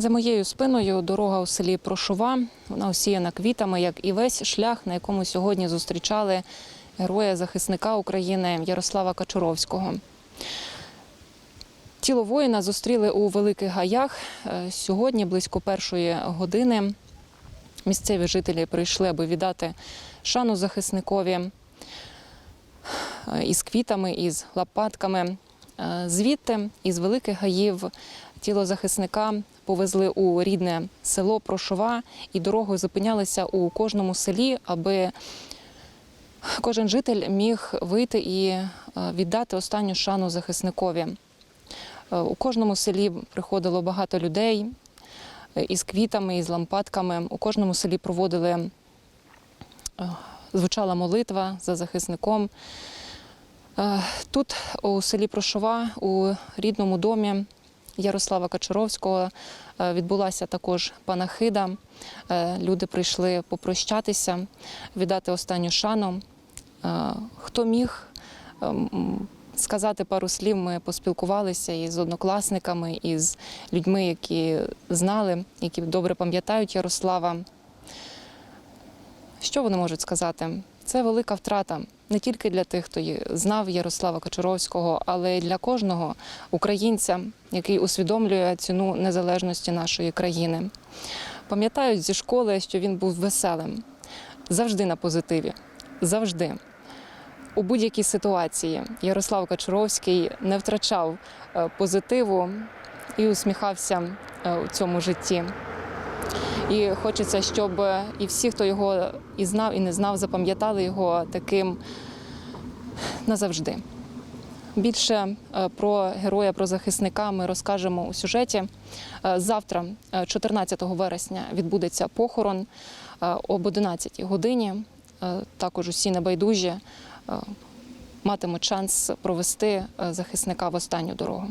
За моєю спиною дорога у селі Прошова. Вона осіяна квітами, як і весь шлях, на якому сьогодні зустрічали героя захисника України Ярослава Качуровського. Тіло воїна зустріли у Великих Гаях. Е, Сьогодні, близько першої години, місцеві жителі прийшли, аби віддати шану захисникові е, із квітами, із лопатками. Е, Звідти, із Великих Гаїв, тіло захисника повезли у рідне село Прошова і дорогою зупинялися у кожному селі, аби кожен житель міг вийти і е, віддати останню шану захисникові. Е, У кожному селі приходило багато людей із квітами, із лампадками. У кожному селі проводили, звучала молитва за захисником. Е, Тут, у селі Прошова, у рідному домі Ярослава Качуровського, е, відбулася також панахида. Е, Люди прийшли попрощатися, віддати останню шану. Хто міг сказати пару слів, ми поспілкувалися із однокласниками, із людьми, які знали, які добре пам'ятають Ярослава. Що вони можуть сказати? Це велика втрата не тільки для тих, хто знав Ярослава Кочуровського, але й для кожного українця, який усвідомлює ціну незалежності нашої країни. Пам'ятають зі школи, що він був веселим, завжди на позитиві, завжди. У будь-якій ситуації Ярослав Качуровський не втрачав е, позитиву і усміхався е, у цьому житті. І хочеться, щоб і всі, хто його і знав, і не знав, запам'ятали його таким назавжди. Більше е, про героя, про захисника ми розкажемо у сюжеті. Е, Завтра, е, 14 вересня, відбудеться похорон е, об 11 годині. Е, Також усі небайдужі е, матимуть шанс провести е, захисника в останню дорогу.